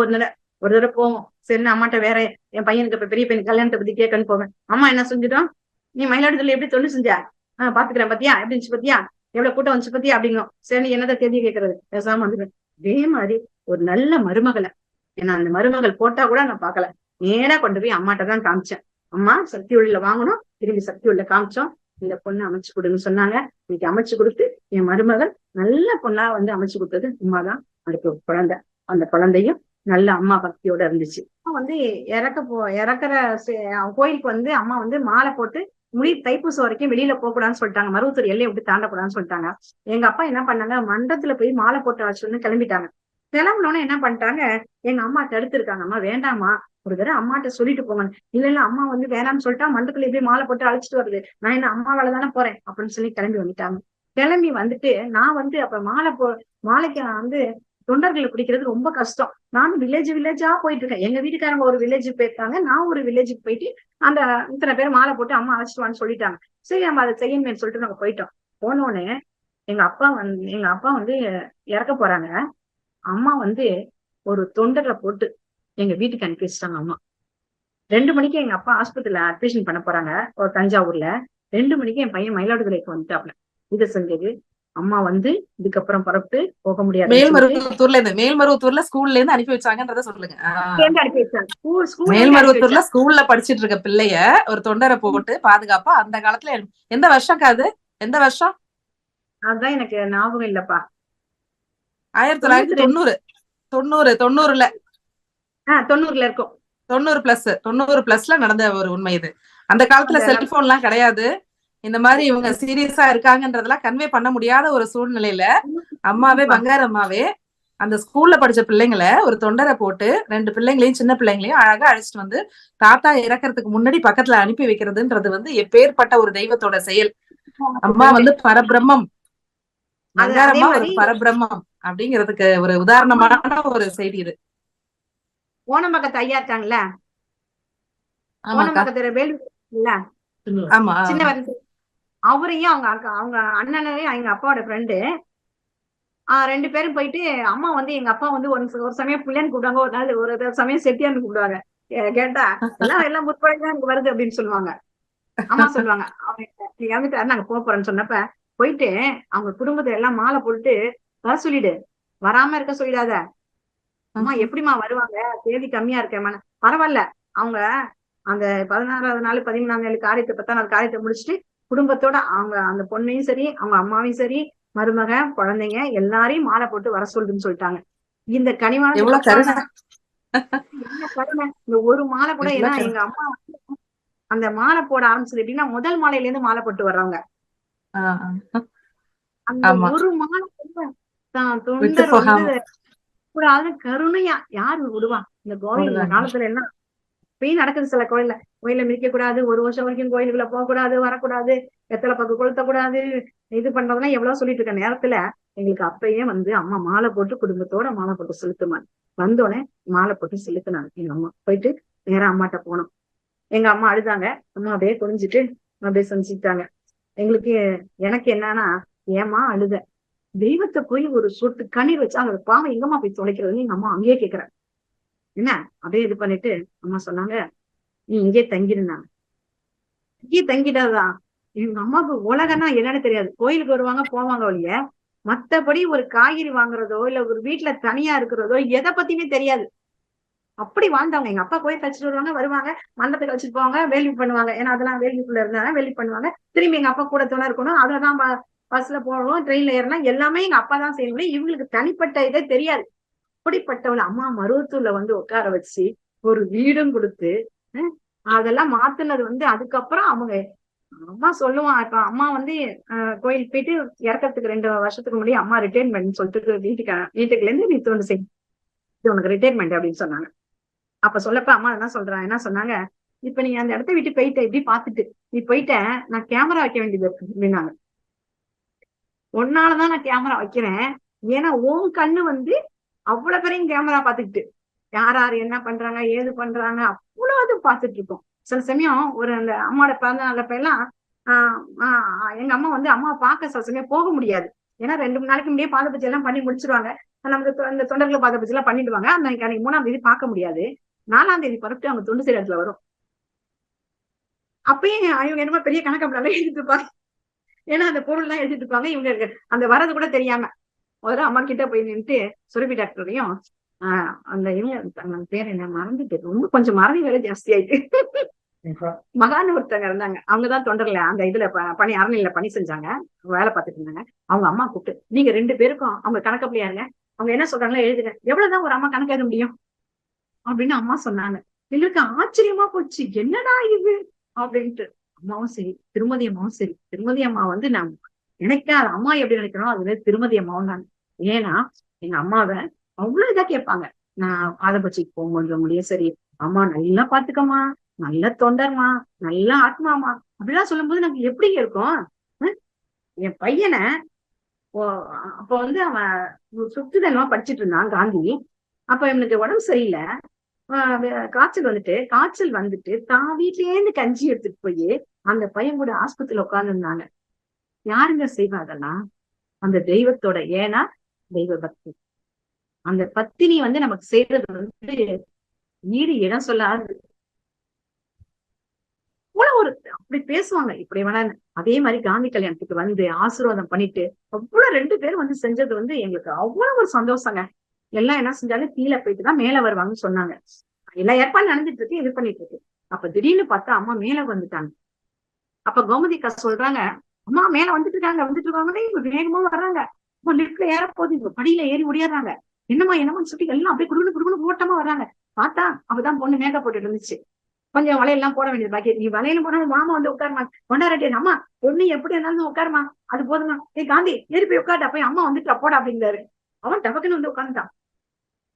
ஒவ்வொரு தடவை ஒரு தடவை போவோம். சரி அம்மாட்ட வேற என் பையனுக்கு இப்ப பெரிய பையன் கல்யாணத்தை பத்தி கேட்கன்னு போவேன். அம்மா என்ன செஞ்சிட்டோம் நீ மயிலாடுதுறையில எப்படி தொழில் செஞ்ச? ஆஹ் பாத்துக்கிறேன் பாத்தியா? எப்படி இருந்துச்சு பாத்தியா? எவ்வளவு கூட்டம் வந்துச்சு பத்தியா? அப்படிங்கும். சரி நீ என்னதான் தேதி கேட்கறது? பேசாம வந்துடுவேன் அதே மாதிரி ஒரு நல்ல மருமகளை. ஏன்னா அந்த மருமகள் போட்டா கூட நான் பாக்கல நேரா கொண்டு போய் அம்மாட்ட தான் காமிச்சேன். அம்மா சக்தி உள்ள வாங்கணும். திரும்பி சக்தி உள்ள காமிச்சோம். இந்த பொண்ணு அமைச்சு கொடுன்னு சொன்னாங்க. இன்னைக்கு அமைச்சு கொடுத்து என் மருமகள் நல்ல பொண்ணா வந்து அமைச்சு கொடுத்தது அம்மா தான் அதுக்கு குழந்தை. அந்த குழந்தையும் நல்ல அம்மா பக்தியோட இருந்துச்சு. அம்மா வந்து இறக்க போ இறக்குற கோயிலுக்கு வந்து அம்மா வந்து மாலை போட்டு முடி தைப்பூசம் வரைக்கும் வெளியில போக கூடாதுன்னு சொல்லிட்டாங்க. மருவத்தூர் எல்லையை விட்டு தாண்டக்கூடாதுன்னு சொல்லிட்டாங்க. எங்க அப்பா என்ன பண்ணாங்க? மண்டபத்துல போய் மாலை போட்டு வச்சுன்னு கிளம்பிட்டாங்க. கிளம்பினோன்னு என்ன பண்ணிட்டாங்க? எங்க அம்மா தடுத்துருக்காங்க அம்மா வேண்டாம்மா. ஒரு தடவை அம்மாட்ட சொல்லிட்டு போங்க. இல்ல இல்ல அம்மா வந்து வேணாம்னு சொல்லிட்டா மண்டபத்துல எப்படி மாலை போட்டு அழைச்சிட்டு வருது நான் என்ன அம்மாவால தானே போறேன். அப்படின்னு சொல்லி கிளம்பி வந்துட்டாங்க. கிளம்பி வந்துட்டு நான் வந்து அப்ப மாலை போ மாலைக்கு நான் வந்து தொண்டர்களை பிடிக்கிறது ரொம்ப கஷ்டம். நான் வில்லேஜ் வில்லேஜா போயிட்டு இருக்கேன் எங்க வீட்டுக்காரங்க ஒரு வில்லேஜ் போயிருக்காங்க. நான் ஒரு வில்லேஜுக்கு போயிட்டு அந்த இத்தனை பேர் மாலை போட்டு அம்மா அழைச்சிட்டு வான்னு சொல்லிட்டாங்க. சரி நம்ம அதை செய்யணும்னு சொல்லிட்டு நாங்க போயிட்டோம். போனோடனே எங்க அப்பா வந்து எங்க அப்பா வந்து இறக்க போறாங்க. அம்மா வந்து ஒரு தொண்டரை போட்டு எங்க வீட்டுக்கு அனுப்பி வச்சிட்டாங்க அம்மா. ரெண்டு மணிக்கு எங்க அப்பா ஆஸ்பத்திரியில அட்மிஷன் பண்ண போறாங்க. ஒரு தஞ்சாவூர்ல. ரெண்டு மணிக்கு என் பையன் மயிலாடுதுறைக்கு வந்துட்டாப்ல. இதை செஞ்சது அம்மா வந்து இதுக்கப்புறம் புறப்பட்டு போக முடியாது மேல்மருவத்தூர்ல இருந்து மேல்மருவத்தூர்ல ஸ்கூல்ல இருந்து அனுப்பி வச்சாங்கன்றத சொல்லுங்க. அனுப்பி வச்சாங்க. மேல்மருவத்தூர்ல ஸ்கூல்ல படிச்சிட்டு இருக்க பிள்ளைய ஒரு தொண்டரை போட்டு பாதுகாப்பா அந்த காலத்துல எந்த வருஷம் அது? எந்த வருஷம்? அதான் எனக்கு ஞாபகம் இல்லப்பா. ஆயிரத்தி தொள்ளாயிரத்தி தொண்ணூறு. தொண்ணூறு தொண்ணூறுல. தொண்ணூறுல இருக்கும். தொண்ணூறு பிளஸ் தொண்ணூறு பிளஸ்ல நடந்த ஒரு உண்மை இது. அந்த காலத்துல செல்போன் எல்லாம் கிடையாது. இந்த மாதிரி இவங்க சீரியஸா இருக்காங்கன்றதெல்லாம் கன்வே பண்ண முடியாத ஒரு சூழ்நிலையில அம்மாவே பங்காரு அம்மாவே அந்த ஸ்கூல்ல படிச்ச பிள்ளைங்களை ஒரு தொண்டரை போட்டு ரெண்டு பிள்ளைங்களையும் சின்ன பிள்ளைங்களையும் அழகா அழைச்சிட்டு வந்து தாத்தா இறக்கறதுக்கு முன்னாடி பக்கத்துல அனுப்பி வைக்கிறதுன்றது வந்து எப்பேற்பட்ட ஒரு தெய்வத்தோட செயல். அம்மா வந்து பரபிரம்மம். பங்காரம்மா ஒரு பரபிரம்மம் அப்படிங்கிறதுக்கு ஒரு உதாரணமான ஒரு செய்தி இது. ஓனம்பக்கத்து ஐயா இருக்காங்கல்ல? ஆமாக்கா. ஓனம்பக்கத்துல வேலு ஆமா. சின்ன அவரையும் அவங்க அக்கா அவங்க அண்ணனையும் எங்க அப்பாவோட ஃப்ரெண்டு ரெண்டு பேரும் போயிட்டு அம்மா வந்து எங்க அப்பா வந்து ஒரு ஒரு சமயம் பிள்ளைன்னு கூப்பிடுவாங்க ஒரு நாள் ஒரு சமயம் செட்டியான்னு கூப்பிடுவாங்க. கேட்டா எல்லாம் எல்லாம் முற்பழதான் எனக்கு வருது அப்படின்னு சொல்லுவாங்க. அம்மா சொல்லுவாங்க அவங்க இறந்துட்டாரு நாங்க போக போறோம்னு சொன்னப்ப போயிட்டு அவங்க குடும்பத்தை எல்லாம் மாலை போட்டுட்டு வர சொல்லிடு. வராம இருக்க சொல்லிடாத. அம்மா எப்படிம்மா வருவாங்க? தேதி கம்மியா இருக்கேம்மா பரவாயில்ல. அவங்க அந்த பதினாறாவது நாள் பதிமூணாவது நாள் காரியத்தை பத்தாம் காரியத்தை முடிச்சுட்டு குடும்பத்தோட அவங்க அந்த பொண்ணையும் சரி அவங்க அம்மாவையும் சரி மருமக குழந்தைங்க எல்லாரையும் மாலை போட்டு வர சொல்லுன்னு சொல்லிட்டாங்க இந்த கனிவான. இந்த ஒரு மாலை கூட ஏன்னா எங்க அம்மா அந்த மாலை போட ஆரம்பிச்சது எப்படின்னா முதல் மாலையில இருந்து மாலை போட்டு வர்றவங்க. அந்த. ஒரு மாலை தான் தொண்டர். வந்து கருணையா யாரு விடுவா இந்த விடுவாங்க. காலத்துல எல்லாம் இப்பயும் நடக்குது சில கோயில்ல. கோயில மிதிக்க கூடாது ஒரு வருஷம் வரைக்கும் கோயிலுக்குள்ள போகக்கூடாது வரக்கூடாது வெத்தலை பக்கம் கொளுத்த கூடாது இது பண்றதெல்லாம் எவ்வளவு சொல்லிட்டு இருக்க நேரத்துல எங்களுக்கு அப்பயே வந்து அம்மா மாலை போட்டு குடும்பத்தோட மாலை போட்டு செலுத்துமான் வந்தோடனே மாலை போட்டு செலுத்தினாங்க. எங்க அம்மா போயிட்டு நேரா அம்மாட்ட போனோம். எங்க அம்மா அழுதாங்க. அம்மா அப்படியே குனிஞ்சிட்டு அப்படியே செஞ்சுட்டாங்க எங்களுக்கு எனக்கு என்னன்னா ஏமா அழுத? தெய்வத்தை போய் ஒரு சொட்டு கண்ணீர் வச்சா அந்த பாவம் எங்கம்மா போய் தொலைக்கிறதுன்னு எங்க அம்மா அங்கேயே கேக்குறேன் என்ன? அப்படியே இது பண்ணிட்டு அம்மா சொன்னாங்க நீ இங்கே தங்கியிருந்தாங்க இங்கே தங்கிட்டாதான் எங்க அம்மாவுக்கு உலகம்னா என்னன்னு தெரியாது. கோயிலுக்கு வருவாங்க போவாங்க ஒழிய மத்தபடி ஒரு காய்கறி வாங்குறதோ இல்ல ஒரு வீட்டுல தனியா இருக்கிறதோ எதை பத்தியுமே தெரியாது. அப்படி வாழ்ந்தவங்க எங்க அப்பா கோயில் கழிச்சிட்டு வருவாங்க வருவாங்க மண்டபத்துக்கு கழிச்சிட்டு போவாங்க வேள்வி பண்ணுவாங்க. ஏன்னா அதெல்லாம் வேள்விக்குள்ள இருந்தாலும் வேள்வி பண்ணுவாங்க. திரும்பி எங்க அப்பா கூட துணை இருக்கணும். அதுலதான் பஸ்ல போகணும் ட்ரெயின்ல ஏறினா எல்லாமே எங்க அப்பா தான் செய்யணும். இவங்களுக்கு தனிப்பட்ட இதே தெரியாது. அப்படிப்பட்டவள அம்மா மருவத்தூர்ல வந்து உட்கார வச்சு ஒரு வீடும் கொடுத்து அதெல்லாம் மாத்துனது வந்து அதுக்கப்புறம் அவங்க அம்மா சொல்லுவான் இப்ப அம்மா வந்து அஹ், கோயில் போயிட்டு இறக்கறதுக்கு ரெண்டு வருஷத்துக்கு முன்னாடி அம்மா ரிட்டைர்மெண்ட் சொல்லிட்டு வீட்டுக்கு வீட்டுக்குள்ள இருந்து நீ தோண்டு செய். இது உனக்கு ரிட்டைர்மெண்ட் அப்படின்னு சொன்னாங்க. அப்ப சொல்லப்ப அம்மா என்ன சொல்றாங்க என்ன சொன்னாங்க இப்ப நீ அந்த இடத்த விட்டு போயிட்ட இப்படி பாத்துட்டு நீ போயிட்ட நான் கேமரா வைக்க வேண்டியது இருக்கு அப்படின்னாங்க. உன்னாலதான் நான் கேமரா வைக்கிறேன். ஏன்னா உன் கண்ணு வந்து அவ்வளவு பேரையும் கேமரா பாத்துக்கிட்டு யார் யார் என்ன பண்றாங்க ஏது பண்றாங்க அவ்வளவு பாத்துட்டு இருக்கோம். சில சமயம் ஒரு அந்த அம்மாவோட பிறந்த நாளப்ப எல்லாம் ஆஹ் ஆஹ் எங்க அம்மா வந்து அம்மா பார்க்க சில சமயம் போக முடியாது. ஏன்னா ரெண்டு மூணு நாளைக்கு முன்னாடியே பாத எல்லாம் பண்ணி முடிச்சிருவாங்க. நமக்கு தொ- அந்த தொண்டர்களை பார்த்த பட்சம் எல்லாம் பண்ணிடுவாங்க. அன்னைக்கு அன்னைக்கு மூணாம் தேதி பார்க்க முடியாது. நாலாம் தேதி பரப்பிட்டு அவங்க தொண்டு செய்யற இடத்துல வரும். அப்பயும் இவங்க என்னமோ பெரிய கணக்கப்படாம எழுதிட்டு இருப்பாங்க ஏன்னா அந்த பொருள் எல்லாம் எழுதிட்டு இருப்பாங்க. இவங்க அந்த வரது கூட தெரியாம. முதல்ல அம்மா கிட்ட போய் நின்னுட்டு சுரபி டாக்டரையும் ஆஹ் அந்த இவங்க பேர் என்ன மறந்துட்டு ரொம்ப கொஞ்சம் மறதி வேலை ஜாஸ்தி ஆயிட்டு. மகான் ஒருத்தங்க இருந்தாங்க. அவங்கதான் தொண்டர்ல அந்த இதுல பணி அரணில பணி செஞ்சாங்க. வேலை பார்த்துட்டு இருந்தாங்க. அவங்க அம்மா கூப்பிட்டு நீங்க ரெண்டு பேருக்கும் அவங்க கணக்கப்படியா இருங்க. அவங்க என்ன சொல்றாங்களோ எழுதுங்க. எவ்வளவுதான் ஒரு அம்மா கணக்கு எழுத முடியும்? அப்படின்னு அம்மா சொன்னாங்க. எங்களுக்கு ஆச்சரியமா போச்சு. என்னடா இது? அப்படின்ட்டு. அம்மாவும் சரி திருமதி அம்மாவும் சரி. திருமதி அம்மா வந்து நான் நினைக்காத அம்மா எப்படி நினைக்கிறோம் அது வந்து திருமதி அம்மாவும் நான் ஏன்னா எங்க அம்மாவை அவ்வளவு இதா கேட்பாங்க. நான் பாதபட்சிக்கு போக முடியும் சரி அம்மா நல்லா பாத்துக்கம்மா நல்ல தொண்டர்மா நல்ல ஆத்மாமா அப்படிலாம் சொல்லும்போது நமக்கு எப்படி இருக்கும்? ஹம்? என் பையனை ஓ- அப்ப வந்து அவன் சுத்துதனமா படிச்சிட்டு இருந்தான் காந்தி. அப்ப இவனுக்கு உடம்பு சரியில்லை. ஆஹ் காய்ச்சல் வந்துட்டு காய்ச்சல் வந்துட்டு தான் வீட்லயே இருந்து கஞ்சி எடுத்துட்டு போய் அந்த பையன் கூட ஆஸ்பத்திரியில உட்கார்ந்து இருந்தாங்க யாருங்க செய்வா அதெல்லாம் அந்த தெய்வத்தோட ஏன்னா தெய்வ பக்தி. அந்த பத்தினி வந்து நமக்கு செய்யறது வந்து ஈடு இடம் சொல்லாது அவ்வளவு ஒரு அப்படி பேசுவாங்க. இப்படி வேணா அதே மாதிரி காந்தி கல்யாணத்துக்கு வந்து ஆசீர்வாதம் பண்ணிட்டு அவ்வளவு ரெண்டு பேரும் வந்து செஞ்சது வந்து எங்களுக்கு அவ்வளவு ஒரு சந்தோஷங்க. எல்லாம் என்ன செஞ்சாலும் கீழே போயிட்டு தான் மேல வருவாங்கன்னு சொன்னாங்க. எல்லா ஏற்பாடு நடந்துட்டு இருக்கு இது பண்ணிட்டு இருக்கு. அப்ப திடீர்னு பார்த்தா அம்மா மேல வந்துட்டாங்க. அப்ப கோமதிக்கா சொல்றாங்க அம்மா மேல வந்துட்டு இருக்காங்க வந்துட்டு இருக்காங்கன்னு இவங்க வேகமா வர்றாங்க. அம்மா லிப்ட்ல ஏற போகுது இவங்க படியில ஏறி ஓடியாடுறாங்க. என்னம்மா என்னமான்னு சொல்லி எல்லாம் அப்படியே குடுகுடு குடுகுடு ஓட்டமா வர்றாங்க. பார்த்தா அவதான் பொண்ணு மேக்கப் போட்டுட்டு இருந்துச்சு. கொஞ்சம் வலையெல்லாம் போட வேண்டியது பாக்கி. நீ வலையில போனாலும் மாமா வந்து உட்காருமா? கொண்டாரட்டி அம்மா பொண்ணு எப்படி இருந்தாலும் உட்காருமா? அது போதுமா? ஏ காந்தி ஏறி போய் உட்காட்டா போய் அம்மா வந்துட்டு போடா அப்படிங்கிறாரு. அவன் டபக்குன்னு வந்து உட்காந்துட்டான்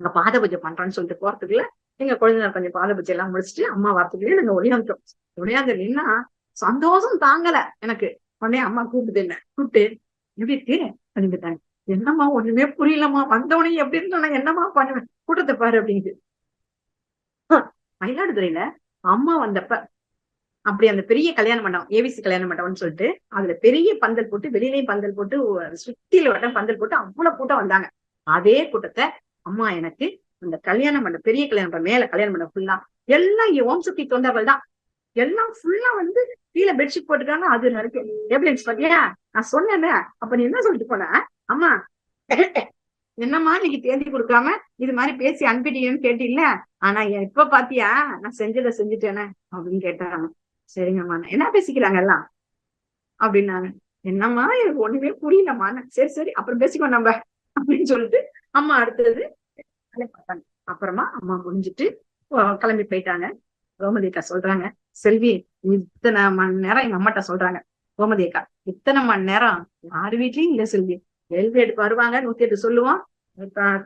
அங்க பாத பூஜை பண்றான்னு சொல்லிட்டு போறதுக்குள்ள எங்க குழந்தைங்க கொஞ்சம் பாத பூஜை எல்லாம் முடிச்சுட்டு அம்மா வரத்துக்குள்ளே நாங்க ஒளியாந்துட்டோம். ஒளியாந்து நின்னா சந்தோஷம் தாங்கல எனக்கு. உடனே அம்மா கூப்பிடுது என்ன? கூப்பிட்டு எப்படி இருக்கு அப்படின்ட்டாங்க என்னம்மா ஒண்ணுமே புரியலம்மா. வந்தவனே எப்படி இருந்தா நான் என்னம்மா பண்ணுவேன்? கூட்டத்தை பாரு அப்படிங்குது மயிலாடுதுறையில அம்மா வந்தப்ப அப்படி அந்த பெரிய கல்யாண மண்டபம் ஏவிசி கல்யாண மண்டபம்னு சொல்லிட்டு அதுல பெரிய பந்தல் போட்டு வெளியிலையும் பந்தல் போட்டு சுத்தியில வட்டம் பந்தல் போட்டு அவ்வளவு கூட்டம் வந்தாங்க. அதே கூட்டத்தை அம்மா எனக்கு அந்த கல்யாண மண்டபம் பெரிய கல்யாண மண்டபம் மேல கல்யாண மண்டபம் ஃபுல்லா எல்லாம் ஓம் சக்தி தொண்டர்கள் தான். எல்லாம் ஃபுல்லா வந்து கீழே பெட்ஷீட் போட்டுக்காங்க அது இருக்கு எவிடன்ஸ் பாத்தியா நான் சொன்னேன்ல. அப்ப நீ என்ன சொல்லிட்டு போன? அம்மா என்னம்மா நீங்க தேடி கொடுக்காம இது மாதிரி பேசி அனுப்பிட்டீங்கன்னு கேட்டீங்கல்ல? ஆனா இப்ப பாத்தியா? நான் செஞ்சதை செஞ்சுட்டேனே அப்படின்னு கேட்டாங்க. சரிங்கம்மா. என்ன பேசிக்கிறாங்க எல்லாம்? அப்படின்னாங்க. என்னம்மா எனக்கு ஒண்ணுமே புரியலம்மா. சரி சரி. அப்புறம் பேசிக்கோ நம்ம. அப்படின்னு சொல்லிட்டு அம்மா அடுத்தது பார்த்தாங்க. அப்புறமா அம்மா முடிஞ்சிட்டு கிளம்பி போயிட்டாங்க. கோமதி அக்கா சொல்றாங்க. செல்வி இத்தனை மணி நேரம் எங்க அம்மாட்ட சொல்றாங்க. கோமதி அக்கா இத்தனை மணி நேரம் யார் வீட்லயும் இல்ல செல்வி. எழுதி எடுத்து வருவாங்க நூத்தி எட்டு சொல்லுவோம்.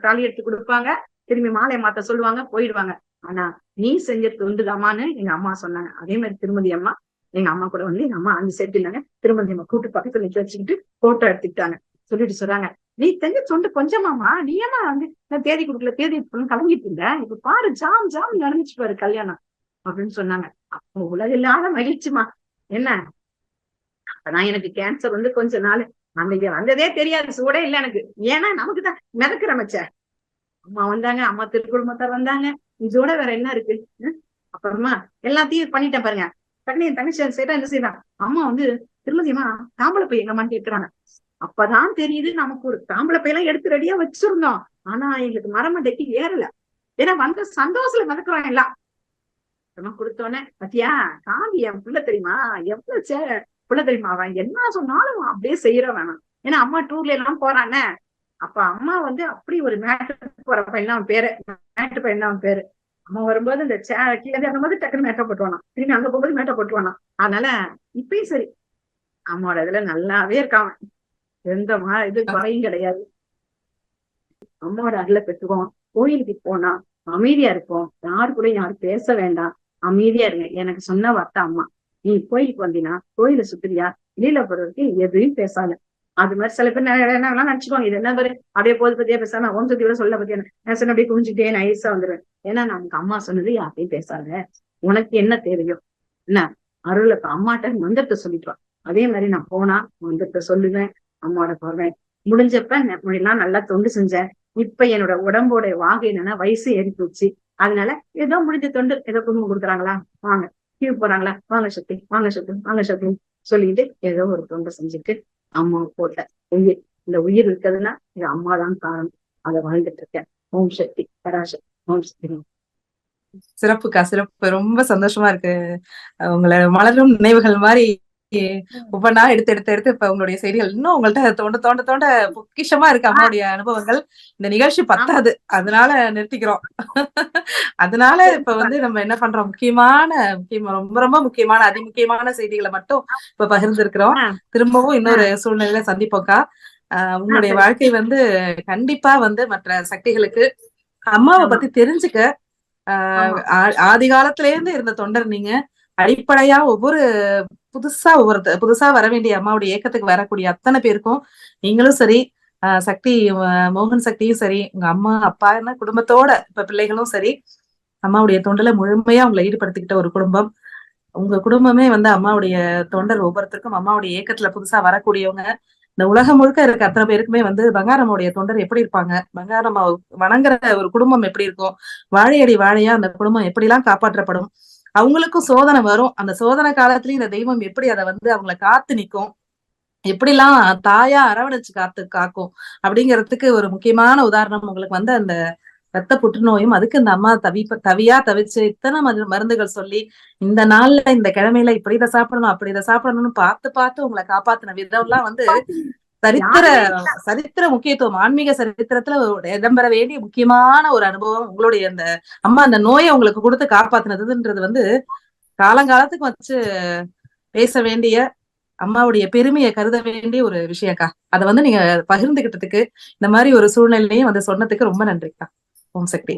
தாலி எடுத்து கொடுப்பாங்க. திரும்பி மாலை மாத்த சொல்லுவாங்க போயிடுவாங்க. ஆனா நீ செஞ்ச தொண்டுதாமான்னு எங்க அம்மா சொன்னாங்க. அதே மாதிரி திருமதி அம்மா எங்க அம்மா கூட வந்து எங்க அம்மா அஞ்சு சேர்த்துனாங்க திருமதி அம்மா கூட்டு பக்கத்துல நிக்க வச்சுக்கிட்டு போட்டோ எடுத்துக்கிட்டாங்க. சொல்லிட்டு சொல்றாங்க. நீ செஞ்ச சொண்டு கொஞ்சமாமா நீ ஏமா வந்து நான் தேதி கொடுக்கல தேதி கொடுக்கலன்னு கலங்கிட்டு இருந்த. இப்ப பாரு ஜாம் ஜாம் நடந்துச்சு பாரு கல்யாணம். அப்படின்னு சொன்னாங்க. அப்ப உலகில்லாத மகிழ்ச்சிமா என்ன? அப்பதான் எனக்கு கேன்சர் வந்து கொஞ்ச நாள் அன்னைக்கு வந்ததே தெரியாது சூடே இல்ல எனக்கு. ஏன்னா நமக்கு தான் மிதக்கிற மச்ச. அம்மா வந்தாங்க அம்மா திருக்குடும்பத்தார் வந்தாங்க. இதோட வேற என்ன இருக்கு? அப்புறமா எல்லாத்தையும் பண்ணிட்டேன் பாருங்க. தண்ணி என் தங்கச்சி செய்யறா என்ன செய்யறான் அம்மா வந்து திருமதியம்மா தாம்பளை பை எங்கம்மான்னு கேட்கிறாங்க அப்பதான் தெரியுது நமக்கு ஒரு தாம்பளை பையெல்லாம் எடுத்து ரெடியா வச்சிருந்தோம். ஆனா எங்களுக்கு மரமண்டைக்கு ஏறல. ஏன்னா வந்த சந்தோஷத்துல மிதக்கிறோம் எல்லாம். அப்புறமா கொடுத்தோன்னே பத்தியா காந்தி என் பிள்ளை தெரியுமா? எவ்வளவு சே பிள்ளை தெரியுமா அவன்? என்ன சொன்னாலும் அவன் அப்படியே செய்யற வேணாம் ஏன்னா அம்மா டூர்ல எல்லாம் போறானே. அப்ப அம்மா வந்து அப்படி ஒரு மேட்டு போற பையன் அவன் பேரு. மேட்டு பையன் அவன் பேரு. அம்மா வரும்போது இந்த சே கீழே அந்த மாதிரி டக்குனு மேட்ட போட்டுவானா திரும்பி அங்க போகும்போது மேட்ட போட்டுவானா அதனால இப்பயும் சரி. அம்மாவோட இதுல நல்லாவே இருக்கான் எந்த மா இது குறையும் கிடையாது. அம்மாவோட அருளை பெற்றுவோம் கோயிலுக்கு போனா அமைதியா இருப்போம். யாரு கூட யாரும் பேச வேண்டாம். அமைதியா இருங்க. எனக்கு சொன்ன வார்த்தை அம்மா. நீ கோயிலுக்கு வந்தீங்கன்னா கோயிலை சுத்துறியா? வெளியில போறதுக்கு எதையும் பேசாத. அது மாதிரி சில பேர் என்ன நினைச்சுக்கோங்க இது என்ன பாரு அப்படியே போது பத்தியா பேசாம ஓம் சக்தி கூட சொல்ல பத்தியா? நான் சொன்ன அப்படியே குனிஞ்சுட்டே நைஸா வந்துருவேன். ஏன்னா நமக்கு அம்மா சொன்னது யார்ட்டையும் பேசாத. உனக்கு என்ன தேவையோ? என்ன? அருள் இப்ப அம்மாட்ட மந்திரத்தை சொல்லிட்டுவான் அதே மாதிரி நான் போனா மந்திரத்தை சொல்லுவேன் அம்மாவோட போவேன் முடிஞ்சப்ப நான் நல்லா தொண்டு செஞ்சேன். இப்ப என்னோட உடம்போட வாகை என்னன்னா வயசு ஏறி போச்சு அதனால ஏதோ முடிஞ்ச தொண்டு ஏதோ குடும்பம் கொடுக்குறாங்களா? வாங்க கீழ் போறாங்களா? வாங்க சக்தி வாங்க சக்தி வாங்க சக்தி சொல்லிட்டு ஏதோ ஒரு தொண்டை செஞ்சுட்டு அம்மா போட்ட உயிர் இந்த உயிர் இருக்குதுன்னா இது அம்மா தான் காரணம். அதை வாழ்ந்துட்டு இருக்கேன். ஓம் சக்தி பராசக்தி ஓம் சக்தி. சிறப்புக்கா சிறப்பு. ரொம்ப சந்தோஷமா இருக்கு. உங்களை மலரும் நினைவுகள் மாதிரி ஒவ்வொன்றா எடுத்து எடுத்து எடுத்து இப்ப உங்களுடைய செய்திகள் இன்னும் உங்கள்ட்ட தோண்ட தோண்ட தோண்ட பொக்கிஷமா இருக்கு அம்மாவுடைய அனுபவங்கள். இந்த நிகழ்ச்சி பத்தாது. அதனால நிறுத்திக்கிறோம். அதனால இப்ப வந்து நம்ம என்ன பண்றோம்? முக்கியமான முக்கியமா ரொம்ப ரொம்ப முக்கியமான அதி முக்கியமான செய்திகளை மட்டும் இப்ப பகிர்ந்திருக்கிறோம். திரும்பவும் இன்னொரு சூழ்நிலையில சந்திப்போம்க்கா ஆஹ் உங்களுடைய. வாழ்க்கை வந்து கண்டிப்பா வந்து மற்ற சக்திகளுக்கு அம்மாவை. பத்தி தெரிஞ்சுக்க ஆஹ் ஆதி காலத்துல இருந்து இருந்த தொண்டர் நீங்க. அடிப்படையா ஒவ்வொரு புதுசா ஒவ்வொரு புதுசா வர வேண்டிய அம்மாவுடைய இயக்கத்துக்கு வரக்கூடிய அத்தனை பேருக்கும் நீங்களும் சரி சக்தி மோகன் சக்தியும் சரி உங்க அம்மா அப்பா என்ன குடும்பத்தோட இப்ப பிள்ளைகளும் சரி அம்மாவுடைய தொண்டலை முழுமையா உங்களை ஈடுபடுத்திக்கிட்ட ஒரு குடும்பம். உங்க குடும்பமே வந்து அம்மாவுடைய தொண்டர் ஒவ்வொருத்தருக்கும் அம்மாவுடைய இயக்கத்துல புதுசா வரக்கூடியவங்க. இந்த உலகம் முழுக்க இருக்க அத்தனை பேருக்குமே வந்து பங்காரம்மாவுடைய தொண்டர் எப்படி இருப்பாங்க? பங்காரம்மா வணங்குற ஒரு குடும்பம் எப்படி இருக்கும்? வாழையடி வாழையா அந்த குடும்பம் எப்படிலாம் காப்பாற்றப்படும்? அவங்களுக்கும் சோதனை வரும். அந்த சோதனை காலத்துலயும் இந்த தெய்வம் எப்படி அதை வந்து அவங்கள காத்து நிக்கும் எப்படிலாம் தாயா அரவணைச்சு காத்து காக்கும்? அப்படிங்கிறதுக்கு ஒரு முக்கியமான உதாரணம் உங்களுக்கு வந்து அந்த ரத்த புற்றுநோயும் அதுக்கு இந்த அம்மா தவி தவியா தவிச்சு இத்தனை மரு- மருந்துகள் சொல்லி இந்த நாள்ல இந்த கிழமையில இப்படி இதை சாப்பிடணும் அப்படி இதை சாப்பிடணும்னு பார்த்து பார்த்து உங்களை காப்பாத்தின விதம்லாம் வந்து சரித்திர சரித்திர முக்கியத்துவம் ஆன்மீக சரித்திரத்துல இடம்பெற வேண்டிய முக்கியமான ஒரு அனுபவம் உங்களுடைய அந்த அம்மா அந்த நோயை உங்களுக்கு கொடுத்து காப்பாத்தினதுன்றது வந்து காலங்காலத்துக்கு வச்சு பேச வேண்டிய அம்மாவுடைய பெருமையை கருத வேண்டிய ஒரு விஷயம்க்கா அதை வந்து நீங்க பகிர்ந்துகிட்டதுக்கு இந்த மாதிரி ஒரு சூழ்நிலையும் வந்து சொன்னதுக்கு ரொம்ப நன்றிக்கா. ஓம் சக்தி.